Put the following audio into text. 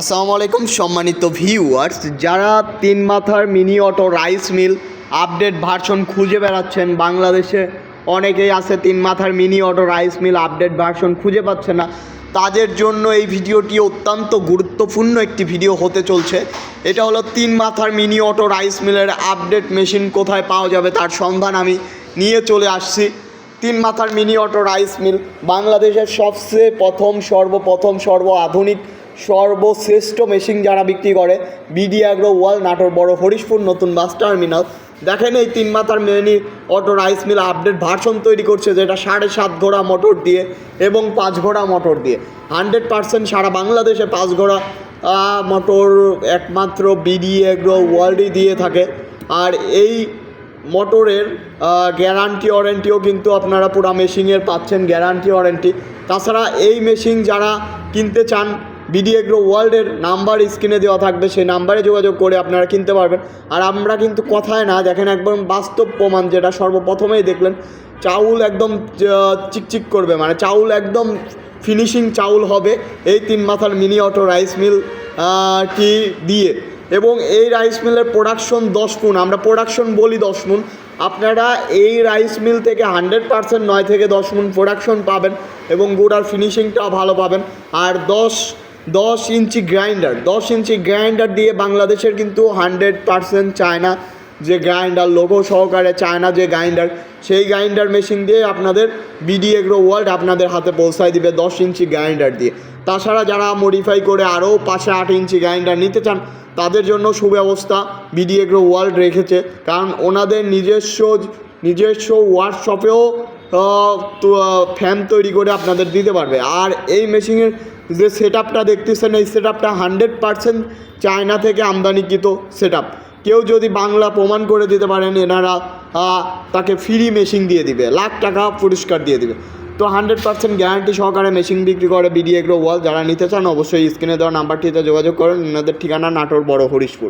আসসালামু আলাইকুম, সম্মানিত ভিউয়ার্স যারা তিন মাথার mini auto rice mill update version খুঁজে বেড়াচ্ছেন, বাংলাদেশে অনেকেই আছে তিন মাথার mini auto rice mill update version খুঁজে পাচ্ছে না। তাদের জন্য এই ভিডিওটি অত্যন্ত গুরুত্বপূর্ণ একটি ভিডিও হতে চলছে। এটা হলো তিন মাথার মিনি অটো রাইস মিলের আপডেট মেশিন কোথায় পাওয়া যাবে তার সন্ধান আমি নিয়ে চলে আসছি। তিন মাথার মিনি অটো রাইস মিল বাংলাদেশের সবচেয়ে প্রথম, সর্বপ্রথম, সর্ব আধুনিক সর্বশ্রেষ্ঠ মেশিন যারা বিক্রি করে, বিডি অ্যাগ্রো, ওয়াল, নাটোর, বড় হরিশপুর, নতুন বাস টার্মিনাল। দেখেন এই তিন মাথার mini auto rice mill update version তৈরি করছে, যেটা সাড়ে সাত ঘোড়া মোটর দিয়ে এবং পাঁচ ঘোড়া মোটর দিয়ে। হান্ড্রেড পার্সেন্ট সারা বাংলাদেশে পাঁচ ঘোড়া মোটর একমাত্র বিডি অ্যাগ্রো ওয়ার্ল্ডই দিয়ে থাকে। আর এই মোটরের গ্যারান্টি ওয়ারেন্টিও কিন্তু আপনারা পুরো মেশিনের পাচ্ছেন গ্যারান্টি ওয়ারেন্টি তাছাড়া এই মেশিন যারা কিনতে চান বিডি এগ্রো ওয়ার্ল্ডের নাম্বার স্ক্রিনে দেওয়া থাকবে, সেই নাম্বারে যোগাযোগ করে আপনারা কিনতে পারবেন। আর আমরা কিন্তু কথায় না, দেখেন একদম বাস্তব প্রমাণ যেটা সর্বপ্রথমেই দেখলেন, চাউল একদম চিকচিক করবে মানে চাউল একদম ফিনিশিং চাউল হবে এই তিন মাথার মিনি অটো রাইস মিল টি দিয়ে। এবং এই রাইস মিলের প্রোডাকশন দশ গুণ আমরা প্রোডাকশন বলি দশ গুণ আপনারা এই রাইস মিল থেকে হান্ড্রেড পার্সেন্ট নয় থেকে দশ গুণ প্রোডাকশন পাবেন এবং গুড়ার ফিনিশিংটাও ভালো পাবেন। আর দশ দশ ইঞ্চি গ্রাইন্ডার, দশ ইঞ্চি গ্রাইন্ডার দিয়ে বাংলাদেশের কিন্তু হান্ড্রেড পার্সেন্ট চায়না যে গ্রাইন্ডার লোগো সহকারে চায়না যে গ্রাইন্ডার, সেই গ্রাইন্ডার মেশিন দিয়ে আপনাদের বিডি এগ্রো ওয়ার্ল্ড আপনাদের হাতে পৌঁছায় দিবে দশ ইঞ্চি গ্রাইন্ডার দিয়ে। তাছাড়া যারা মডিফাই করে আরও পাশে আট ইঞ্চি গ্রাইন্ডার নিতে চান, তাদের জন্য সুব্যবস্থা বিডি এগ্রো ওয়ার্ল্ড রেখেছে। কারণ ওনাদের নিজস্ব নিজস্ব ওয়ার্কশপেও ফ্যান তৈরি করে আপনাদের দিতে পারবে। আর এই মেশিনের যে সেট আপটা দেখতেছেন, এই সেট আপটা হান্ড্রেড পারসেন্ট চায়না থেকে আমদানিকৃত সেট আপ কেউ যদি বাংলা প্রমাণ করে দিতে পারেন, এনারা তাকে ফ্রি মেশিন দিয়ে দিবে, লাখ টাকা পুরস্কার দিয়ে দিবে। তো হান্ড্রেড পার্সেন্ট গ্যারান্টি সহকারে মেশিন বিক্রি করে বিডিএগ্রো ওয়াল যারা নিতে চান, অবশ্যই স্ক্রিনে দেওয়া নাম্বারটিতে যোগাযোগ করেন। এনাদের ঠিকানা নাটোর বড় হরিশপুর।